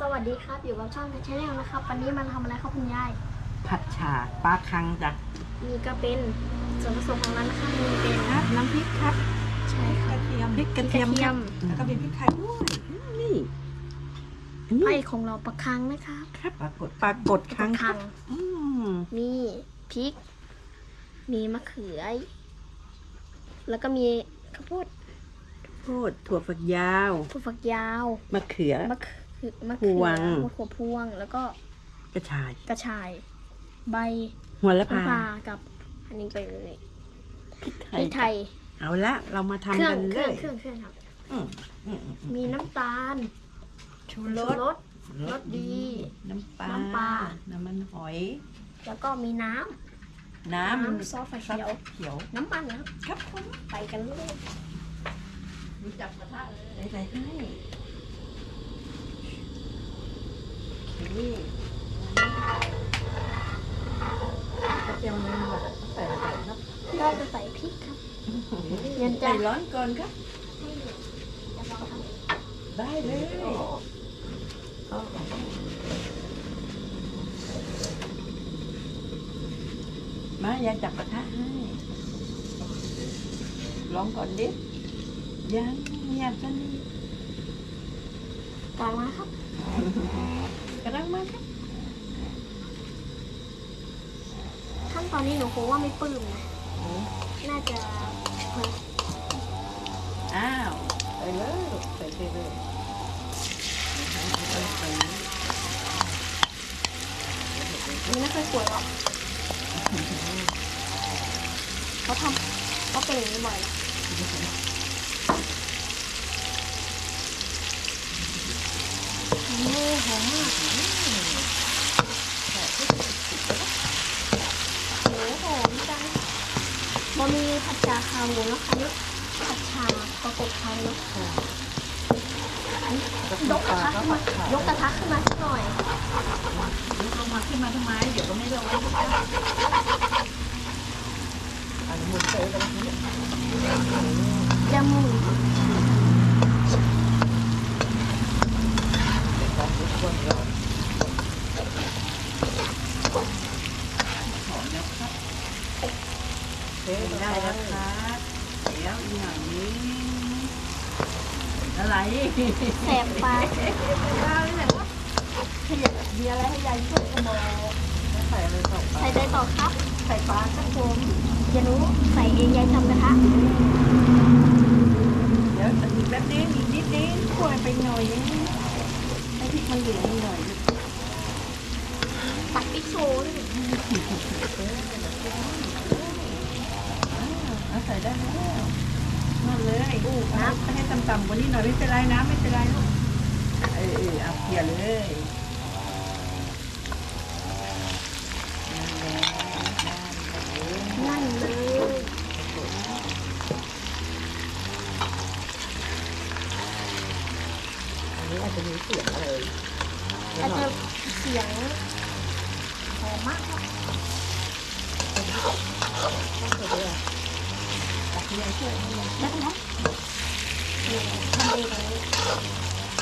สวัสดีครับ อยู่กับช่องชาแนลนะครับ วันนี้มันทำอะไรครับคุณยาย ผัดฉาปลาคังจ้ะมีก็เป็นส่วนผสมของนั้นนะครับมีเป็นครับน้ำพริกครับใช่คกรับระเทียมพริกกระกระเทียมเทีคยรับมแล้วก็มีพริกไทยด้วยนี่อันไส้นี้ของเราประคังนะครับครับปลากดปลากดปคัระงคคัรับงอืมมีพริก มีมะเขือ แล้วก็มีข้าวโพดโพดถั่วฝักยาวถั่วฝักยาวมะเขือมะเขือ มะพเขืวง มะขัวพวง แล้วก็กระชาย กระชาย ใบหัวละมะพาพร้าวกับอันนี้เป็นอะไรพริกไทพริยกไทยเอาละเรามาเคทำรื่องกันเคเลรื่องยเครื่องเครื่องครับ อืมอืมอืมอืมมีน้ำตาลชูชูรส รส รสดี น้ำปลา น้ำปลา น้ำมันหอย แล้วก็มีน้ำน้ำน้ำซอสไฟเขียว เขียว น้ำมันนะครับครับผมไปกันเลย รู้จักกระทะเลยใส่ให้ โอเคกระเทียมมันแบบใส่อะไรครับเราจะใส่พริกครับเย็นใส่ร้อนก่อนครับได้เลยมายายจับกระทะให้ลองก่อนดิยังเงียบซะนี่กลางมาครับ กำลังมาครับขั้นตอนนี้หนูคงว่าไม่ปลื้มนะ น่าจะเอออ้าวใส่เลยลูกใส่ไปเลยใส่ไปเลยนี่ไม่เคยสวยหรอกเขาทำเขาเป็นอย่างนี้บ่อยนะโอ้หอมมากโอ้หอมจัง บะหมี่ผัดชาคาหมูนะคะนี่ผัดชาประกบไทยเนอะยกกระทะขึ้นมายกกระทะขึ้นมาสักหน่อยยกลงมาขึ้นมาทำไมเดี๋ยวก็ไม่ลงอันนี้หมุนเตยกันแล้วจมูกหอมแล้วครับ ได้แล้วครับเดี๋ยวอีกหน่อยนี้อะไรแสบปากว้าวนี่แหละว่าขยันมีอะไรให้ยายช่วยกระบอกใส่อะไรต่อไปใส่ใจต่อครับ ใส่ปลาครับผมอย่ารู้ใส่เองยายทำกระทะเดี๋ยวอีกแป๊บนึงอีกนิดนึงคั่วไปหน่อยนึงให้พริกมันเหลืองหน่อยตักพริกโซน ใส่ได้แล้วนั่นเลยอู้น้ำให้ต่ำๆกว่านี้หน่อยไม่เป็นไรน้ำไม่เป็นไรลูกเออเออเอาเกลี่ยเลยนั่นเลยอันนี้อาจจะมีเสียงเลยอาจจะเสียงหอมมากครับตักยายช่วยให้ยายได้ไหมนี่ทำเองเลย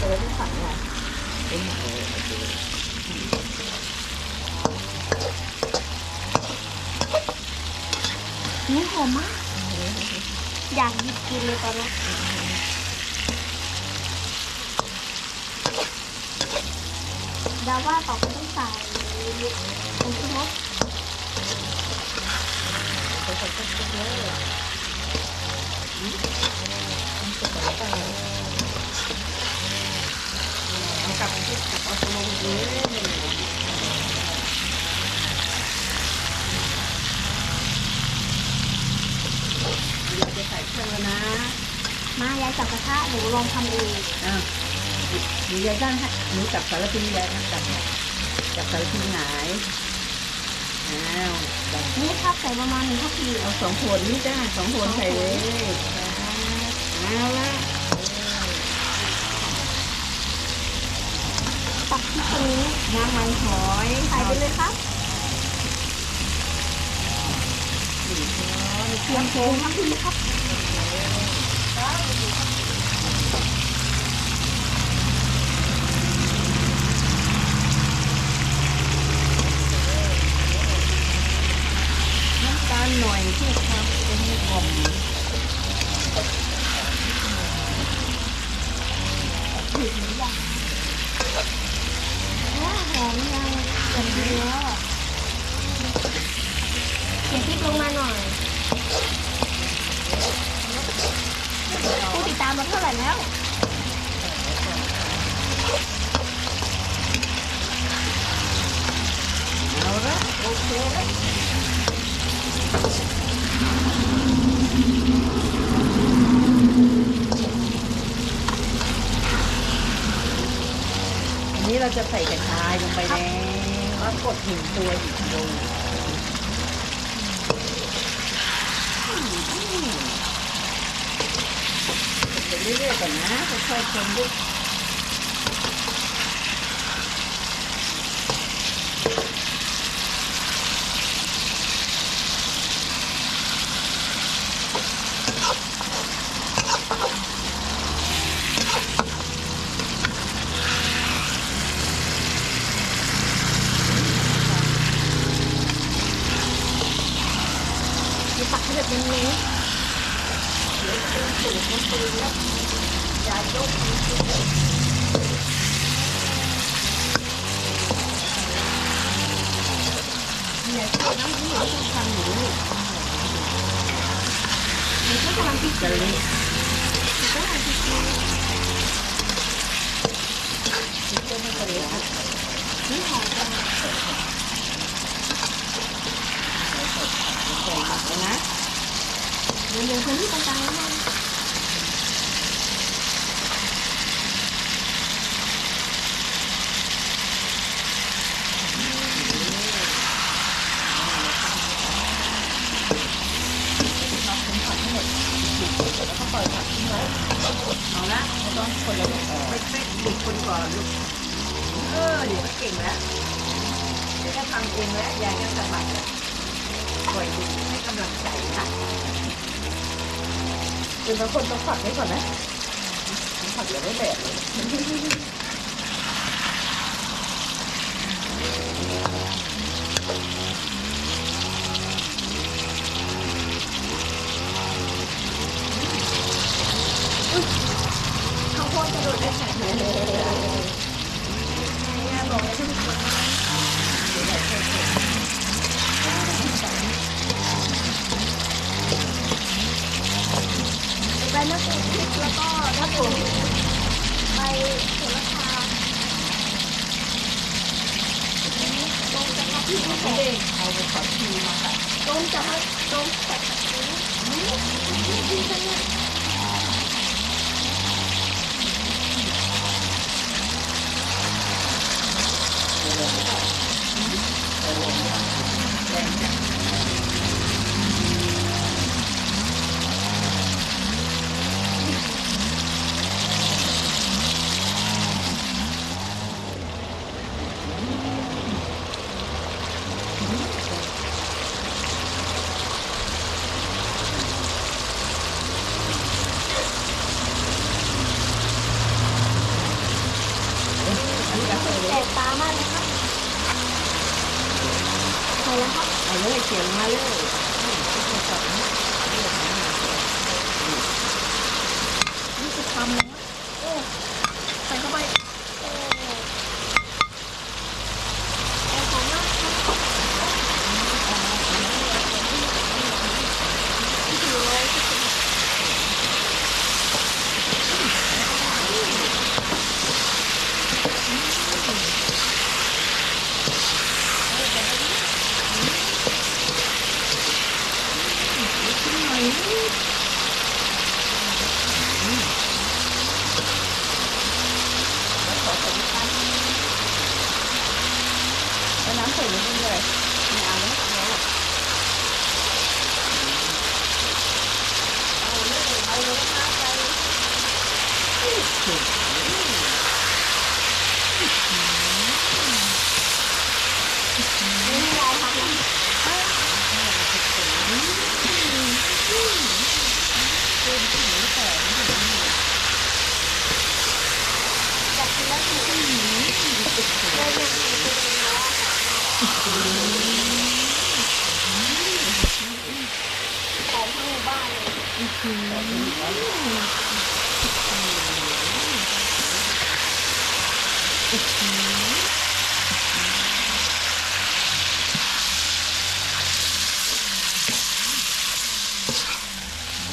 เออที่สั่งมาเป็นหมูโอเค นี่หอมมาก อยากหยิบกินเลยตอนนี้ ดาว่าต่อไปต้องใส่ผงชูรสใส่ใส่ใส่ใส่เลยเอากลับเอาลงเลยจะใส่เครื่องแล้วนะ มายายจับกระทะหนูลองทำเองอ้า หนูยายด้านหนูจับสารพียายนะจับจับสารพีหงายอ้าวจับนี่ครับใส่ประมาณหนึ่งทัพพีเอาสองขวดนี้ได้สองขวดใส่เลยเอาละตักพริกตรงนี้น้ำมันหอยใส่ไปเลยครับรียมโฟมครับพี่ครับ น้ำตาล หน่อยที่ทำเป็นกลมถึงหรือยังว้าหอมยังอย่างดีแล้วอะเขียนพริกลงมาหน่อยผู้ติดตามเราเท่าไหร่แล้วเอาละโอเคแล้วอันนี้ เราจะใส่กระชายลงไปแล้วก็กดหนึ่งตัวอีกลงไปเรื่อยๆก่อนนะค่อยๆคนด้วย มีตักให้แบบนี้ เนี่ยช่วยน้ำหนูต้องทำหนูลูก มันก็กำลังพริก จะ เลย เละ มันก็กำลังพริกเลย ช่วยไม่จะเละนี่หอมจังใส่หมักแล้วนะเดี๋ยวเดี๋ยวคนที่ตรงกลางแล้วนะราคนผัดทั้งหมดแล้วก็ปล่อยผัดทิ้งไว้เอาละไม่ต้องคนละไม่ไม่บุกคนก่อนลูกเออเดี๋ยวเก่งแล้วเดี๋ยวจะทำเองแล้วยายก็สบายแล้วปล่อยดูให้กำลังใจนะ เป็นบางคนต้องผัดไว้ก่อนนะผัดอย่าไม่แบบเลยข้าวโพดกระโดดได้แข็ง ใบมะกรูดพริกแล้วก็ถ้าผมใบโหระพาตรงจากที่ที่ไม่ได้เอาไปตัดทีมาค่ะลงจากลงจากที่นี่ดีจังเลย อันนี้ก็ใส่เล แปล ย กตามากเลยครับใส่ แล้วครับเอาเลยเขียนมาเลยนี่คือสอน นี่คือทำแล้วโอ้ใส่เข้าไปโอ้แอร์หอมมากครับที่ถือไว้ที่ถือ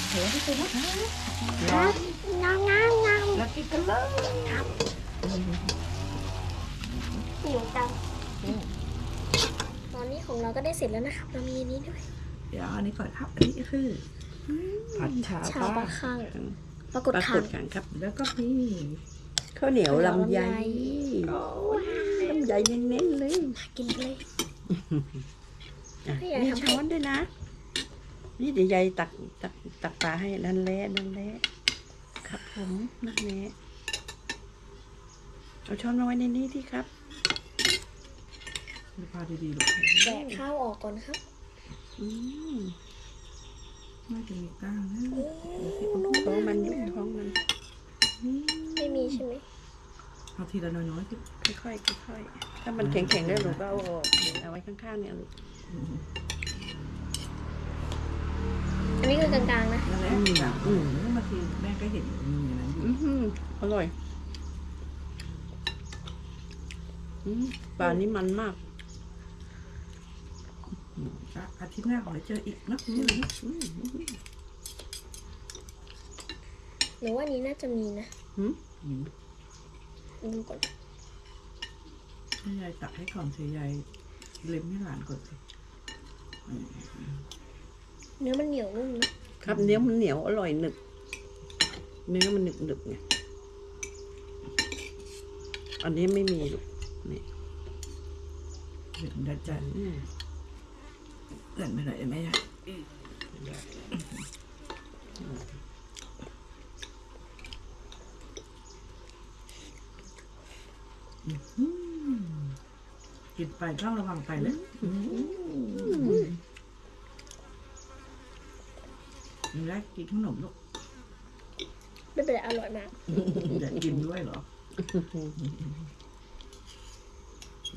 เดี๋ยวพี่คุณนะครับงงงแล้วกินกันเลยหิวจังตอนนี้ของเราก็ได้เสร็จแล้วนะครับเรามีอันนี้ด้วย เดี๋ยวอันนี้ก่อนครับ อันนี้คือ ผัดชาชาปลาข้างปรากฏปราทากฏงกันครับ แล้วก็มีข้าวเหนียวลำไยลำไยลำไยเน้นๆเลยกินเลยอะพี่ใหญ่มีทำให้ช้อนด้วยนะ นี่เดี๋ยวยายตักตักตักปลาให้นั่นแหละนั่นแหละครับผมนั่นแหละเอาช้อนมาไว้ในนี้ที่ครับมีพาดีๆลูกแกะข้าวออกก่อนครับ อืม น่าจะมีก้างนะท้องมันยุบท้องมัน ไม่มีใช่ไหมเอาทีละน้อยๆค่อยๆค่อยๆถ้ามันแข็งๆแล้หนูก็เอาออกเดี๋ยวเอาไว้ข้างๆเนี่ยลูกอันนี้คือกลางๆนะนั่นแหละมีแบบอืมบางทีแม่ก็เห็นมีอย่างนั้นอยู่อือหือร่อย อืมปลานี่มันมาก อะอาทิตย์หน้าขอให้เจออีกเนอะอืมอืมอืมหรือว่านี้น่าจะมีนะอืมอืมดูก่อนให้ยายตักให้ก่อนสิยายเล็มให้หลานก่อนสิอืมเนื้อมันเหนียวนุ่มนะครับเนื้อมันเหนียวอร่อยหนึบเนื้อมันหนึบหนึบๆไงอันนี้ไม่มีลูกนี่เดี๋ยวเดี๋ยวจะ อืมเกินไปหน่อยได้ไหมยายกินไปต้องระวังไปเลยมีแรกกินขนมลูกไม่เป็นไรอร่อยมากอยากกินด้วยเหรอ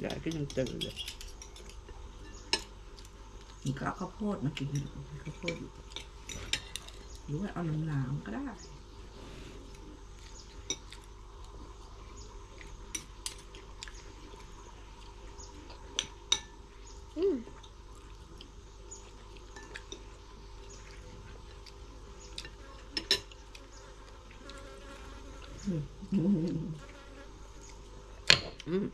อยายก็ยังตื่นเลย นก็เอาข้าวโพดมากินข้าวโพดหรือว่าเอาน้ำหนาก็ได้อืม อืม อืม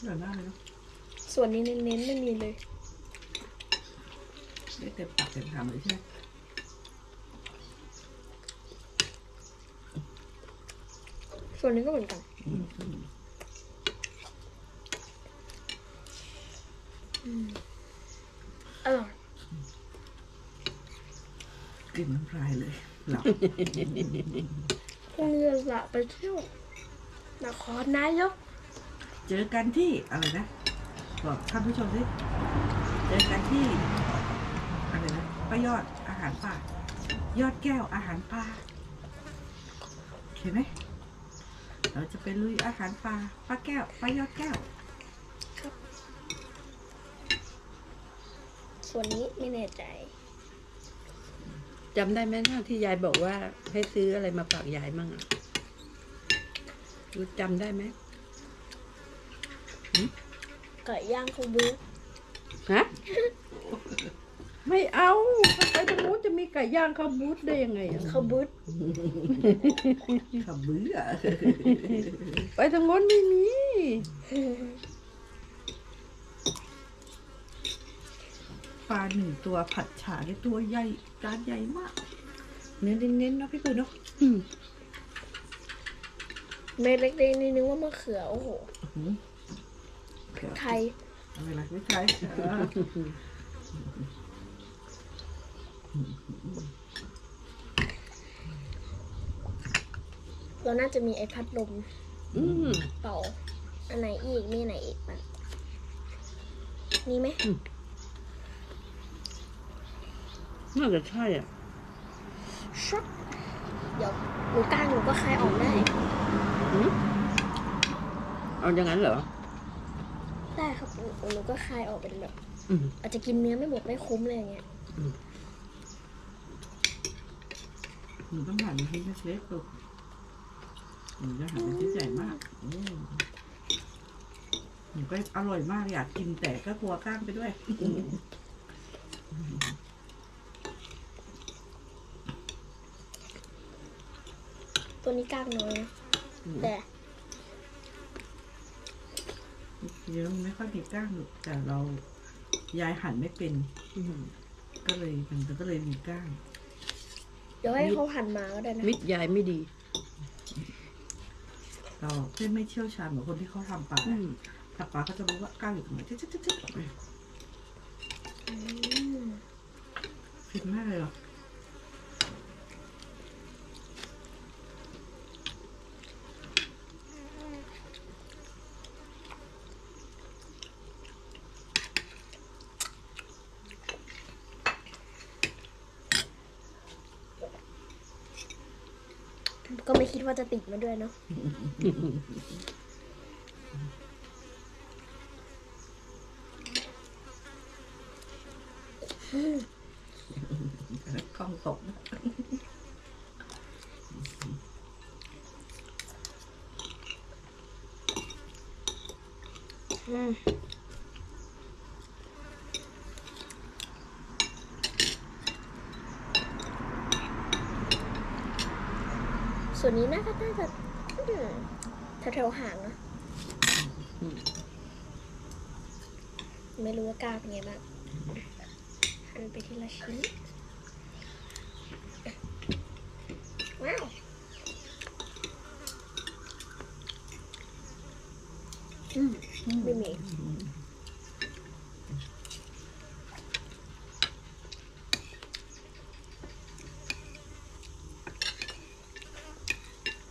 เดี๋ยวหน้าเลยเนาะ ส่วนนี้เน้นๆไม่มีเลยได้เต็มปากเต็มคำเลยใช่ไหมส่วนนี้ก็เหมือนกันอร่อยกลิ่นน้ำลายเลยหลับพรุ่งนี้เราจะไปเที่ยวนครนายก เจอกันที่อะไรนะ บอกท่านผู้ชมสิเจอกันที่อะไรนะป้ายอดอาหารป่า ยอดแก้วอาหารป่าโอเคไหมเราจะไปลุยอาหารป่าป้าแก้วป้ายอดแก้ว ส่วนนี้ไม่แน่ใจ จำได้ไหมนะที่ยายบอกว่าให้ซื้ออะไรมาฝากยายมั่งอะรู้จำได้ไหม ไก่ย่างเขาบู๊ฮะไม่เอาไปตรงนู้นจะมีไก่ย่างข้าวบูธได้ยังไงอะเขาบู๊ขบเบื่อไปทางโน้นไม่มีปลาหนึ่งตัวผัดฉาได้ตัวใหญ่จานใหญ่มาก เน้นเน้นๆเนาะพี่ปุ้ยเนาะเม็ดเล็กๆนี่นึกว่ามะเขือโอ้โหหืม ไทยอะไรล่ะไม่ใช่เออเราน่าจะมีไอพัดลมอืมเป่า อันไหนอีก มีอันไหนอีกบ้างมีไหมน่าจะใช่อะช็อกเดี๋ยวหนูกล้างหนูก็คลายออกได้หืมเอาอย่างนั้นเหรอ ได้ครับหนูหนูก็คลายออกเป็นแบบอืม อาจจะกินเนื้อไม่หมดไม่คุ้มเลยอย่างเงี้ยหนูต้องหั่นให้เล็กๆลูกหนูจะหั่นเป็นชิ้นใหญ่มากอืมหนูก็อร่อยมากอยากกินแต่ก็กลัวกล้างไปด้วย ตัวนี้กล้างน้อยนะ อืม แต่ เยอะไม่ค่อยมีกล้างหรอกแต่เรายายหั่นไม่เป็นอืมก็เลยมันก็เลยมีกล้างเดี๋ยวให้เขาหั่นมาก็ได้นะมิตรยายไม่ดี เราเพื่อนไม่เชี่ยวชาญเหมือนคนที่เขาทำปลาอืมถ้าปลาก็จะรู้ว่ากล้างอยู่ตรงไหนจิ๊ดจิ๊ดจิ๊ดจิ๊ดอืมฟินมากเลยเหรอ ก็ไม่คิดว่าจะติดมาด้วยเนาะคล้องตกนะ อืมส่วนนี้น่าจะน่าจะอืมแถวๆหางนะ อืม ไม่รู้ว่ากล้างเป็นไงบ้างหัน ไปทีละชิ้น ว้าว อืมไม่มี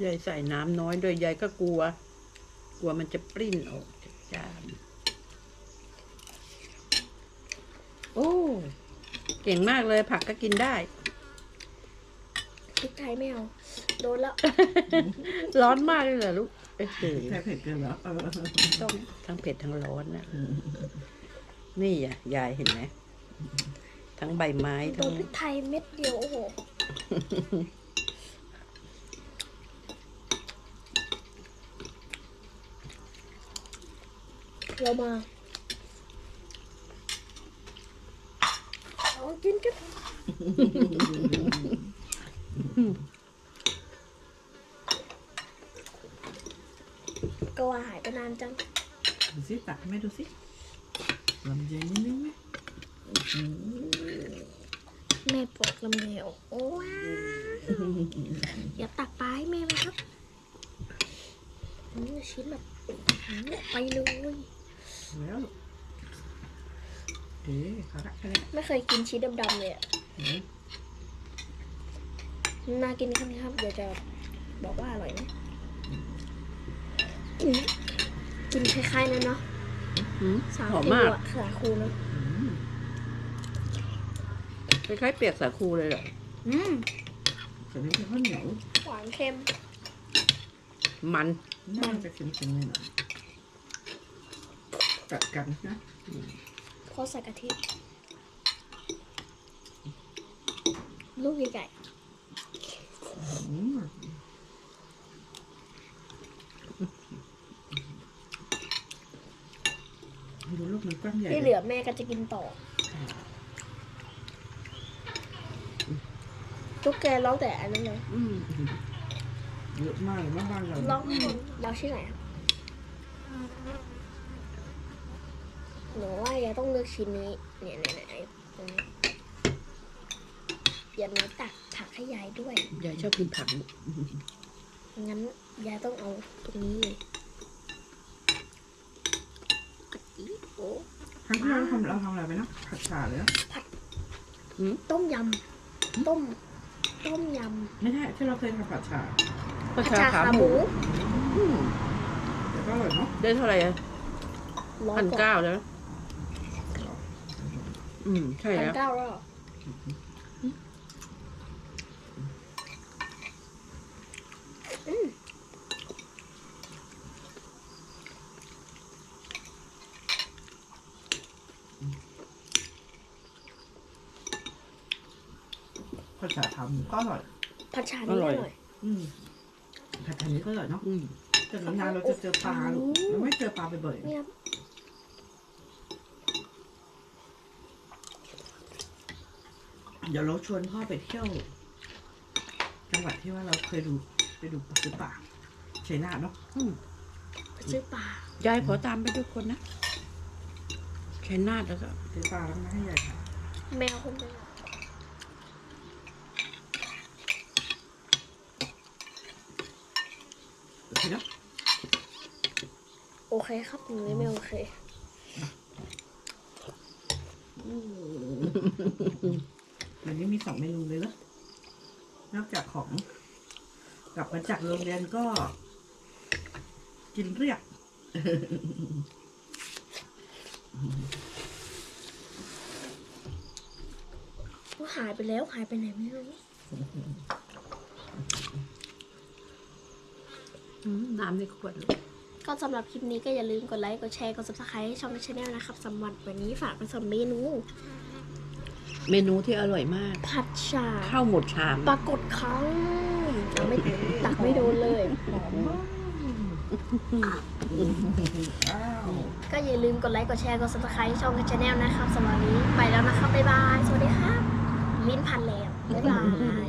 ยายใส่น้ำน้อยด้วยยายก็กลัว กลัวมันจะปริ้นออกจากจานโอ้ เก่งมากเลย ผักก็กินได้พริกไทยไม่เอาโดนแล้วร้อนมากเลยเหรอลูกเอ้ยใช่เผ็ดเกินเหรอเออต้องทั้งเผ็ดทั้งร้อนนะนี่อะยายเห็นไหมทั้งใบไม้โดทั้งนพริกไทยเม็ดเดียวโอ้โหเรามาเอา กินกันก็ว่าหายไปนานจัง ดูสิตักให้แม่ดูสิลำไยนิดนึงไหมแม่ปลดลำไยออกโอ้ว้าวอย่าตักปลาให้แม่ไหมครับอืมชิ้นแบบอืมไปเลย แล้วลูก เอ๊ะเขาละแค่นี้ไม่เคยกินชีสดำๆเลยอะเอ๊ะน่ากินครับครับเดี๋ยวจะบอกว่าอร่อยนะอืมกินคล้ายๆนั้นเนาะหืม สาหอมคูมาก อะสาคูเนาะอืมคล้ายๆเปียกสาคูเลยเหรออืมแต่นี่เป็นข้าวเหนียวหวานเค็มมันน่าจะเค็มๆเลยหน่อยกัดกันนะ เพราะใส่กะทิลูกใหญ่อืมดูลูกมันกว้างใหญ่ๆที่เหลือแม่ก็จะกินต่อทุกแกร้องแต่อันนั้นเลยอืมเยอะมากเลยบ้านเราร้องร้องที่ไหนอะห นูว่ายายต้องเลือกชิ้นนี้เนี่ยเนี่ยเนี่ยตรงนี้อย่าน้อยตักผักให้ยายด้วยยายชอบกินผักลูกงั้นยายต้องเอาตรงนี้เลยกะทิโอ้ครั้งที่เราทำเราทำอะไรไปนะผัดฉ่าเลยนะต้มยำต้ม ต้มยไม่ใช่ที่เราเคยทำผัดฉ่าำประชาขาหมูอืมแต่ก็อร่อยเนาะได้เท่าไหร่อะร้อยพันกว่าเก้าแล้ว อืมใช่แล้ว เก้าแล้วเหรอาทำก็อร่อย ผัดชานี่อร่อย อร่อย อืมผัดไทนี้ก็อร่อยเนาะอืมแต่นานๆเราจะเจอปลาลูราไม่เจอปลาบ่อยๆ เนี่ย เดี๋ยวเราชวนพ่อไปเที่ยวจังหวัดที่ว่าเราเคยดูไปดูปลาซื้อป่าชัยนาทเนาะอืมไปซื้อปลายายขอตามไปด้วยคนนะชัยนาทแล้วก็ซื้อปลาแล้วมาให้ยายทานแมวคนเป็นโอเคเนาะโอเคครับหนูไม่โอเค วันนี้มีสองเมนูเลยเหรอนอกจากของ กลับมาจากโรงเรียนก็ กินเรียกว่าหายไปแล้วหายไปไหนไม่รู้อืมน้ำในขวดลูก ก็สำหรับคลิปนี้ก็อย่าลืมกดไลค์ กดแชร์ กด subscribe ให้ช่องชาแนลนะครับสำหรับวันนี้ฝากไปสมเมนู เมนูที่อร่อยมาก ผัดชาข้าวหมดชาม ปรากฏครั้งเราไม่ตักไม่โดนเลยหอมมากอ้าวก็อย่าลืมกดไลค์ กดแชร์ กด subscribe ให้ช่องชาแนลนะครับสำหรับวันนี้ไปแล้วนะครับ บ๊ายบาย สวัสดีครับ ลิ้นพันแล้ว บ๊ายบาย